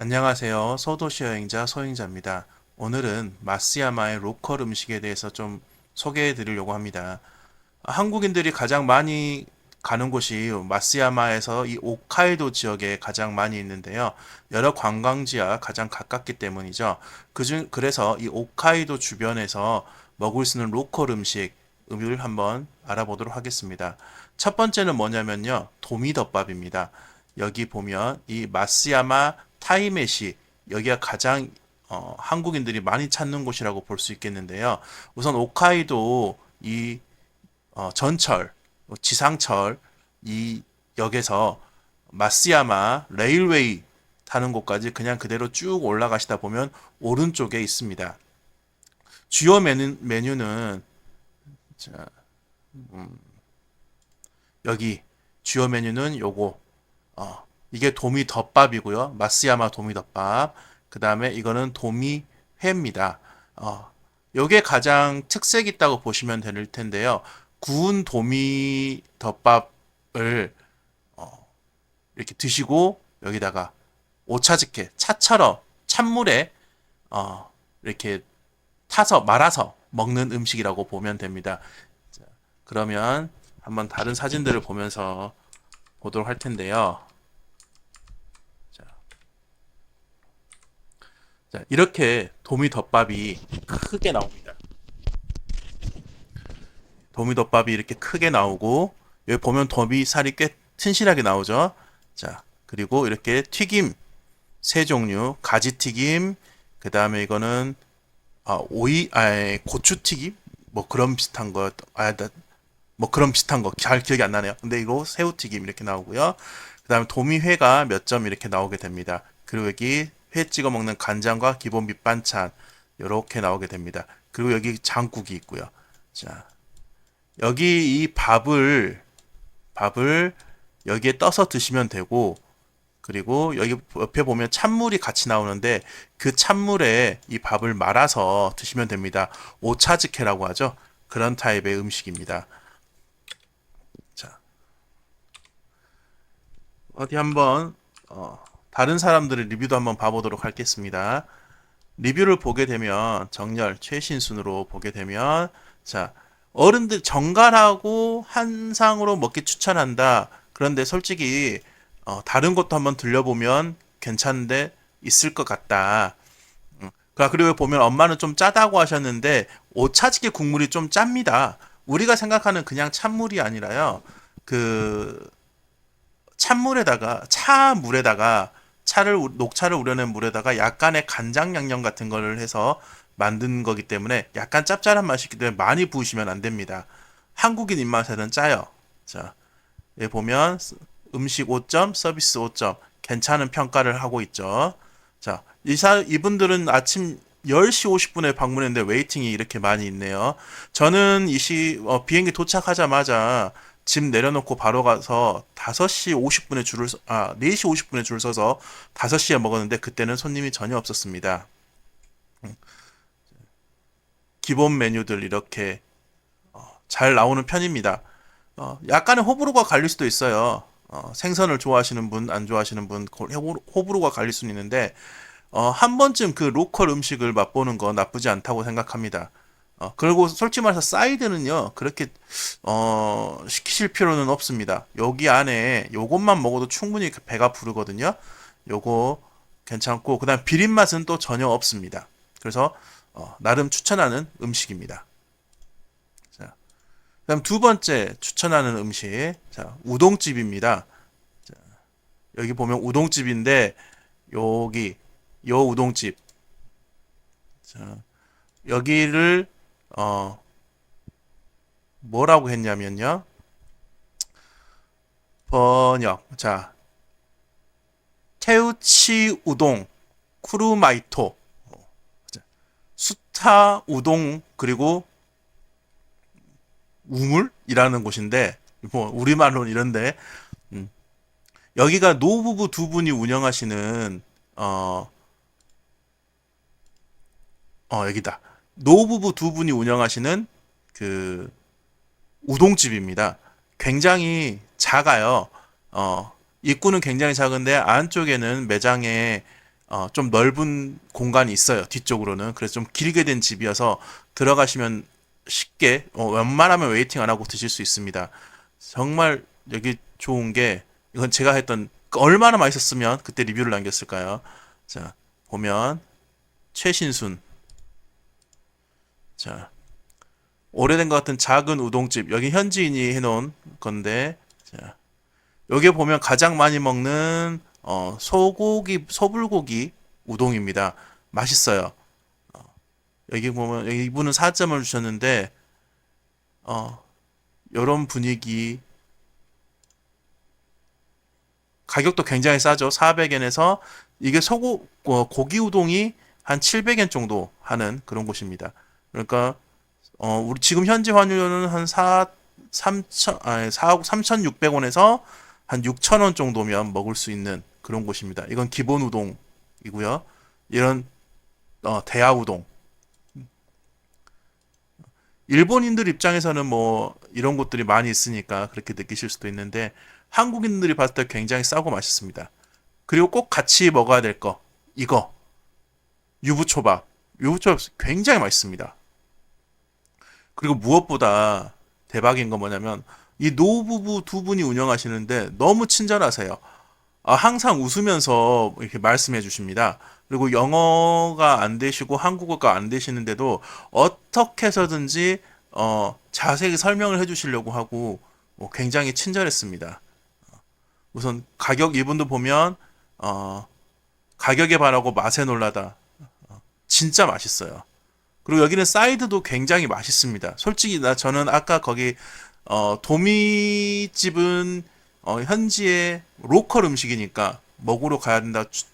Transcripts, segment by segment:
안녕하세요. 소도시 여행자 소행자입니다. 오늘은 마스야마의 로컬 음식에 대해서 좀 소개해 드리려고 합니다. 한국인들이 가장 많이 가는 곳이 마스야마에서 이 홋카이도 지역에 가장 많이 있는데요. 여러 관광지와 가장 가깝기 때문이죠. 그중 그래서 이 홋카이도 주변에서 먹을 수 있는 로컬 음식 을 한번 알아보도록 하겠습니다. 첫 번째는 뭐냐면요. 도미덮밥입니다. 여기 보면 이 마스야마 타이메시 여기가 가장 어, 한국인들이 많이 찾는 곳이라고 볼 수 있겠는데요. 우선 홋카이도 이 어, 전철, 어, 지상철 이 역에서 마스야마 레일웨이 타는 곳까지 그냥 그대로 쭉 올라가시다 보면 오른쪽에 있습니다. 주요 메뉴, 메뉴는 자, 음, 여기 주요 메뉴는 요거 어, 이게 도미 덮밥이고요. 마스야마 도미 덮밥. 그 다음에 이거는 도미 회입니다. 어, 요게 가장 특색 있다고 보시면 될 텐데요. 구운 도미 덮밥을 어, 이렇게 드시고 여기다가 오차즈케 차처럼 찬물에 어, 이렇게 타서 말아서 먹는 음식이라고 보면 됩니다. 자, 그러면 한번 다른 사진들을 보면서 보도록 할 텐데요. 자, 이렇게 도미 덮밥이 크게 나옵니다. 도미 덮밥이 이렇게 크게 나오고 여기 보면 도미 살이 꽤 튼실하게 나오죠. 자, 그리고 이렇게 튀김 세 종류, 가지 튀김, 그 다음에 이거는 아, 오이, 아, 고추 튀김, 뭐 그런 비슷한 거, 아, 나- 뭐 그런 비슷한 거 잘 기억이 안 나네요. 근데 이거 새우 튀김 이렇게 나오고요. 그 다음에 도미회가 몇 점 이렇게 나오게 됩니다. 그리고 여기 회 찍어 먹는 간장과 기본 밑반찬 이렇게 나오게 됩니다. 그리고 여기 장국이 있고요. 자, 여기 이 밥을 밥을 여기에 떠서 드시면 되고 그리고 여기 옆에 보면 찬물이 같이 나오는데 그 찬물에 이 밥을 말아서 드시면 됩니다. 오차즈케라고 하죠. 그런 타입의 음식입니다. 자, 어디 한번 어, 다른 사람들의 리뷰도 한번 봐보도록 하겠습니다. 리뷰를 보게 되면 정렬 최신 순으로 보게 되면 자 어른들 정갈하고 한상으로 먹기 추천한다. 그런데 솔직히 어, 다른 것도 한번 들려보면 괜찮은데 있을 것 같다. 음. 그- 그리고 보면 엄마는 좀 짜다고 하셨는데 오차즈케 국물이 좀 짭니다. 우리가 생각하는 그냥 찬물이 아니라요. 그 찬물에다가 차물에다가 차를 우- 녹차를 우려낸 물에다가 약간의 간장 양념 같은 거를 해서 만든 거기 때문에 약간 짭짤한 맛이 있기 때문에 많이 부으시면 안 됩니다. 한국인 입맛에는 짜요. 자, 여기 보면 음식 5점, 서비스 5점. 괜찮은 평가를 하고 있죠. 자, 이사 이분들은 아침 10시 50분에 방문했는데 웨이팅이 이렇게 많이 있네요. 저는 이 시, 어, 비행기 도착하자마자 짐 내려놓고 바로 가서 5시 50분에 줄을, 서, 아, 4시 50분에 줄 서서 5시에 먹었는데 그때는 손님이 전혀 없었습니다. 음. 기본 메뉴들 이렇게 어, 잘 나오는 편입니다. 어, 약간의 호불호가 갈릴 수도 있어요. 어, 생선을 좋아하시는 분, 안 좋아하시는 분, 호불호가 갈릴 수는 있는데, 어, 한 번쯤 그 로컬 음식을 맛보는 거 나쁘지 않다고 생각합니다. 어, 그리고 솔직히 말해서 사이드는요, 그렇게, 어, 시키실 필요는 없습니다. 여기 안에 요것만 먹어도 충분히 그 배가 부르거든요. 요거 괜찮고, 그 다음 비린 맛은 또 전혀 없습니다. 그래서, 어, 나름 추천하는 음식입니다. 자, 그 다음 두 번째 추천하는 음식, 자, 우동집입니다. 자, 여기 보면 우동집인데 여기 요 우동집, 자, 여기를 어 뭐라고 했냐면요, 번역, 자, 테우치 우동 쿠루마이토, 자, 수타 우동 그리고 우물이라는 곳인데 뭐 우리말로는 이런데 음, 여기가 노부부 두 분이 운영하시는 어, 어 여기다 노부부 두 분이 운영하시는 그 우동집입니다. 굉장히 작아요. 어, 입구는 굉장히 작은데 안쪽에는 매장에 어, 좀 넓은 공간이 있어요. 뒤쪽으로는. 그래서 좀 길게 된 집이어서 들어가시면 쉽게 어, 웬만하면 웨이팅 안 하고 드실 수 있습니다. 정말 여기 좋은 게 이건 제가 했던 얼마나 맛있었으면 그때 리뷰를 남겼을까요? 자, 보면 최신순 자, 오래된 것 같은 작은 우동집. 여기 현지인이 해놓은 건데, 자, 여기 보면 가장 많이 먹는 어, 소고기, 소불고기 우동입니다. 맛있어요. 어, 여기 보면 여기 이분은 4점을 주셨는데, 어, 이런 분위기. 가격도 굉장히 싸죠. 400엔에서 이게 소고 어, 고기 우동이 한 700엔 정도 하는 그런 곳입니다. 그러니까 어, 우리 지금 현재 환율로는 한 4, 3천, 아니, 4, 3,600원에서 한 6,000원 정도면 먹을 수 있는 그런 곳입니다. 이건 기본 우동이고요. 이런 어, 대하 우동. 일본인들 입장에서는 뭐 이런 곳들이 많이 있으니까 그렇게 느끼실 수도 있는데 한국인들이 봤을 때 굉장히 싸고 맛있습니다. 그리고 꼭 같이 먹어야 될 거. 이거. 유부초밥. 유부초밥 굉장히 맛있습니다. 그리고 무엇보다 대박인 건 뭐냐면 이 노부부 두 분이 운영하시는데 너무 친절하세요. 아, 항상 웃으면서 이렇게 말씀해 주십니다. 그리고 영어가 안 되시고 한국어가 안 되시는데도 어떻게 해서든지 어, 자세히 설명을 해 주시려고 하고 뭐 굉장히 친절했습니다. 우선 가격 이분도 보면 어, 가격에 반하고 맛에 놀라다. 어, 진짜 맛있어요. 그리고 여기는 사이드도 굉장히 맛있습니다. 솔직히 나 저는 아까 거기 어, 도미집은 어, 현지의 로컬 음식이니까 먹으러 가야 된다 주-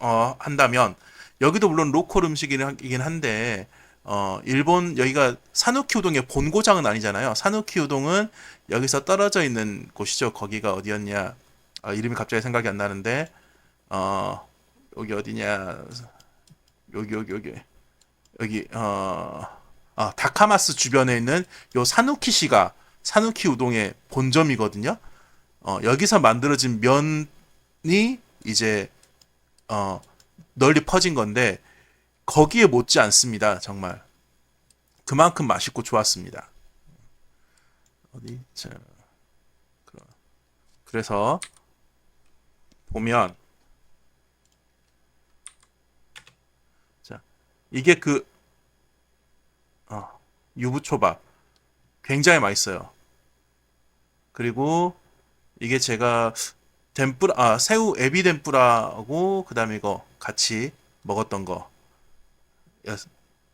어, 한다면 여기도 물론 로컬 음식이긴 한데 어, 일본 여기가 사누키 우동의 본고장은 아니잖아요. 사누키 우동은 여기서 떨어져 있는 곳이죠. 거기가 어디였냐? 아, 이름이 갑자기 생각이 안 나는데 어, 여기 어디냐? 여기 여기 여기 여기 어, 아, 다카마스 주변에 있는 요 사누키시가 사누키 우동의 본점이거든요. 어, 여기서 만들어진 면이 이제 어, 널리 퍼진 건데 거기에 못지 않습니다. 정말 그만큼 맛있고 좋았습니다. 어디 자 그래서 보면 자 이게 그 어, 유부초밥 굉장히 맛있어요. 그리고 이게 제가 덴뿌라 아 새우 에비 덴뿌라하고 그다음에 이거 같이 먹었던 거 여-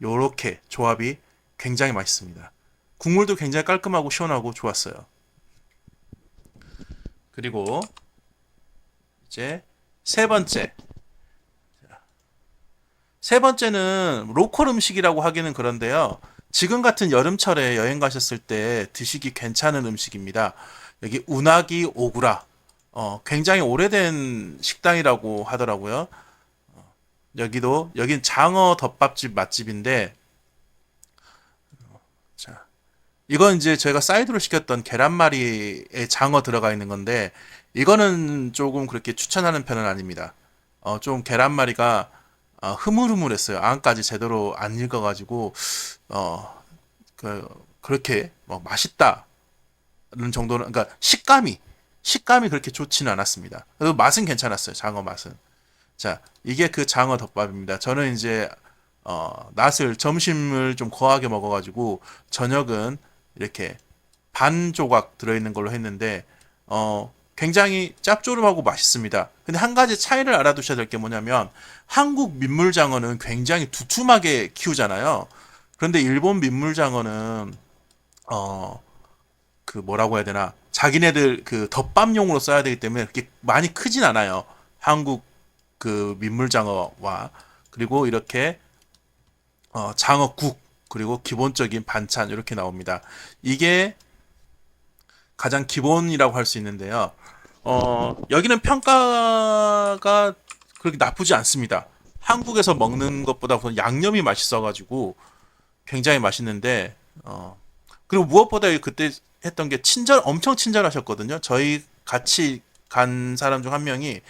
요렇게 조합이 굉장히 맛있습니다. 국물도 굉장히 깔끔하고 시원하고 좋았어요. 그리고 이제 세 번째 세 번째는 로컬 음식이라고 하기는 그런데요. 지금 같은 여름철에 여행 가셨을 때 드시기 괜찮은 음식입니다. 여기 우나기 오구라. 어, 굉장히 오래된 식당이라고 하더라고요. 어, 여기도, 여긴 장어 덮밥집 맛집인데, 어, 자, 이건 이제 저희가 사이드로 시켰던 계란말이에 장어 들어가 있는 건데, 이거는 조금 그렇게 추천하는 편은 아닙니다. 어, 좀 계란말이가 어, 흐물흐물했어요. 안까지 제대로 안 익어가지고 어, 그 그렇게 뭐 맛있다는 정도는 그러니까 식감이 식감이 그렇게 좋지는 않았습니다. 그래도 맛은 괜찮았어요. 장어 맛은. 자, 이게 그 장어 덮밥입니다. 저는 이제 어, 낮을 점심을 좀 거하게 먹어가지고 저녁은 이렇게 반 조각 들어있는 걸로 했는데 어, 굉장히 짭조름하고 맛있습니다. 근데 한 가지 차이를 알아두셔야 될 게 뭐냐면 한국 민물장어는 굉장히 두툼하게 키우잖아요. 그런데 일본 민물장어는 어, 그 뭐라고 해야 되나 자기네들 그 덮밥용으로 써야 되기 때문에 그렇게 많이 크진 않아요. 한국 그 민물장어와 그리고 이렇게 어, 장어국 그리고 기본적인 반찬 이렇게 나옵니다. 이게 가장 기본이라고 할 수 있는데요. 어, 여기는 평가가 그렇게 나쁘지 않습니다. 한국에서 먹는 것보다 양념이 맛있어가지고 굉장히 맛있는데, 어, 그리고 무엇보다 그때 했던 게 친절, 엄청 친절하셨거든요. 저희 같이 간 사람 중 한 명이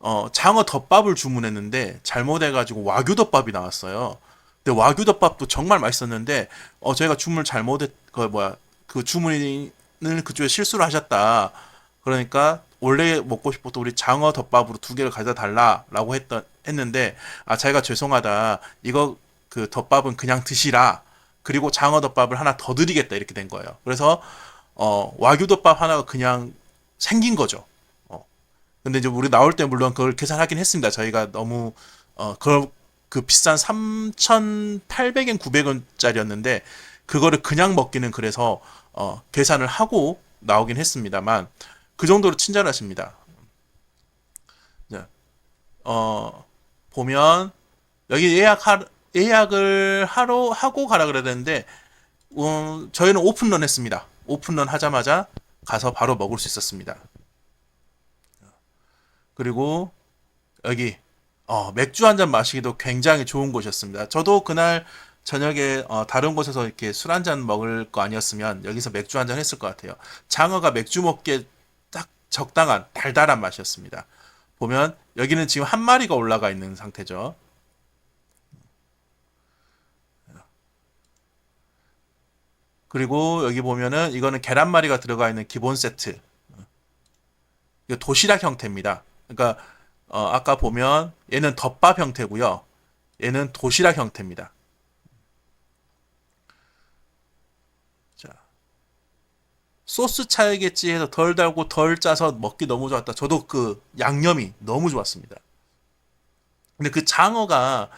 어, 장어 덮밥을 주문했는데 잘못해가지고 와규 덮밥이 나왔어요. 근데 와규 덮밥도 정말 맛있었는데 어, 저희가 주문을 잘못했 그 뭐야 그 주문 을 그쪽에 실수를 하셨다. 그러니까 원래 먹고 싶었던 우리 장어 덮밥으로 두 개를 가져다 달라라고 했던 했는데 아 자기가 죄송하다 이거 그 덮밥은 그냥 드시라 그리고 장어 덮밥을 하나 더 드리겠다 이렇게 된 거예요. 그래서 어 와규 덮밥 하나가 그냥 생긴 거죠. 어 근데 이제 우리 나올 때 물론 그걸 계산하긴 했습니다. 저희가 너무 어 그걸 그 비싼 3,800엔 900원짜리였는데 그거를 그냥 먹기는 그래서 어 계산을 하고 나오긴 했습니다만 그 정도로 친절하십니다. 네. 어, 보면 여기 예약 하, 예약을 하러 하고 가라 그래야 되는데 음, 저희는 오픈런 했습니다. 오픈런 하자마자 가서 바로 먹을 수 있었습니다. 그리고 여기 어, 맥주 한 잔 마시기도 굉장히 좋은 곳이었습니다. 저도 그날 저녁에 어, 다른 곳에서 이렇게 술 한 잔 먹을 거 아니었으면 여기서 맥주 한 잔 했을 것 같아요. 장어가 맥주 먹기에 딱 적당한 달달한 맛이었습니다. 보면 여기는 지금 한 마리가 올라가 있는 상태죠. 그리고 여기 보면은 이거는 계란말이가 들어가 있는 기본 세트. 이거 도시락 형태입니다. 그러니까 어, 아까 보면 얘는 덮밥 형태고요. 얘는 도시락 형태입니다. 소스 차이겠지 해서 덜 달고 덜 짜서 먹기 너무 좋았다. 저도 그 양념이 너무 좋았습니다. 근데 그 장어가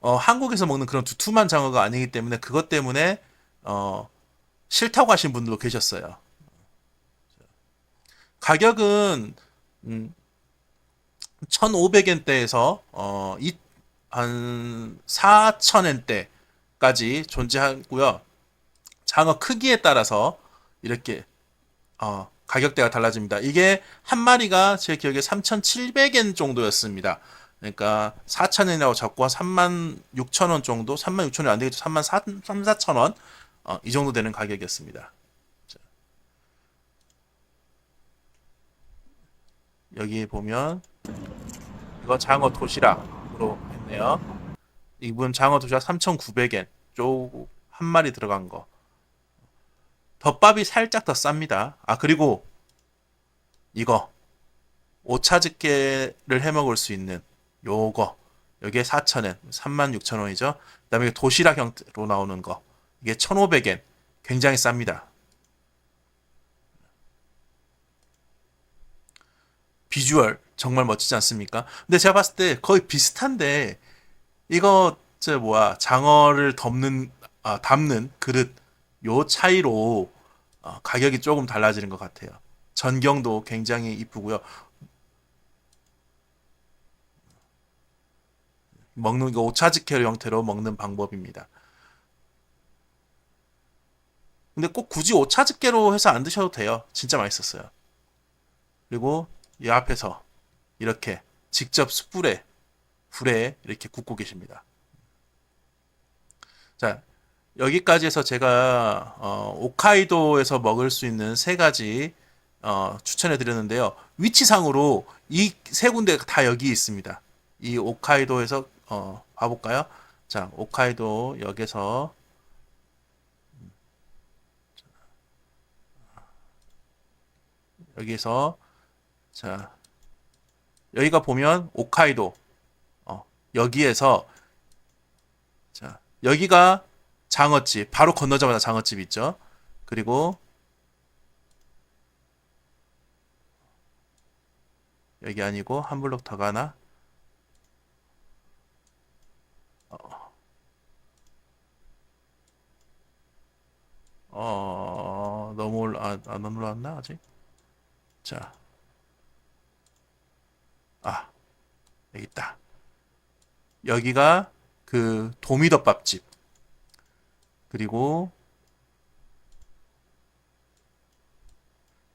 어, 한국에서 먹는 그런 두툼한 장어가 아니기 때문에 그것 때문에 어, 싫다고 하신 분들도 계셨어요. 가격은 음, 1,500엔대에서 어, 이, 한 4,000엔대까지 존재하고요. 장어 크기에 따라서 이렇게 어, 가격대가 달라집니다. 이게 한 마리가 제 기억에 3,700엔 정도였습니다. 그러니까 4,000엔이라고 잡고 한 36,000원 정도, 36,000원이 안 되겠죠. 34,000, 4,000원 어, 이 정도 되는 가격이었습니다. 자. 여기 보면 이거 장어 도시락으로 했네요. 이분 장어 도시락 3,900엔 쪼한 마리 들어간 거. 덮밥이 살짝 더 쌉니다. 아 그리고 이거 오차즈케를 해 먹을 수 있는 요거 여기에 4,000엔 36,000원이죠. 그 다음에 도시락 형태로 나오는 거 이게 1,500엔 굉장히 쌉니다. 비주얼 정말 멋지지 않습니까? 근데 제가 봤을 때 거의 비슷한데 이거 저 뭐야 장어를 덮는 아, 담는 그릇 요 차이로 어, 가격이 조금 달라지는 것 같아요. 전경도 굉장히 이쁘고요. 먹는 거 오차즈케 형태로 먹는 방법입니다. 근데 꼭 굳이 오차즈케로 해서 안 드셔도 돼요. 진짜 맛있었어요. 그리고 이 앞에서 이렇게 직접 숯불에 불에 이렇게 굽고 계십니다. 자, 여기까지 해서 제가 어, 옥카이도에서 먹을 수 있는 세 가지 어, 추천해 드렸는데요. 위치상으로 이 세 군데가 다 여기 있습니다. 이 옥카이도에서 어, 봐볼까요? 자, 옥카이도 역에서 여기서 자 여기가 보면 옥카이도 어, 여기에서 자 여기가 장어집 바로 건너자마자 장어집 있죠. 그리고 여기 아니고 한 블록 더 가나? 어, 어 너무 올라 아, 안 올라왔나 아직? 자, 아 여기 있다. 여기가 그 도미덮밥집. 그리고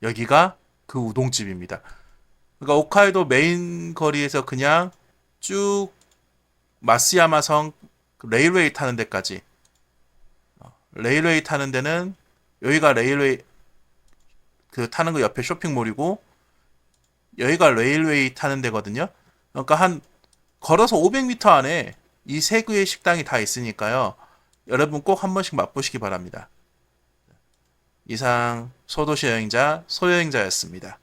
여기가 그 우동집입니다. 그러니까 홋카이도 메인 거리에서 그냥 쭉 마스야마성 그 레일웨이 타는 데까지 어, 레일웨이 타는 데는 여기가 레일웨이 그 타는 거 옆에 쇼핑몰이고 여기가 레일웨이 타는 데거든요. 그러니까 한 걸어서 500m 안에 이 세 개의 식당이 다 있으니까요. 여러분 꼭 한 번씩 맛보시기 바랍니다. 이상 소도시 여행자 소여행자였습니다.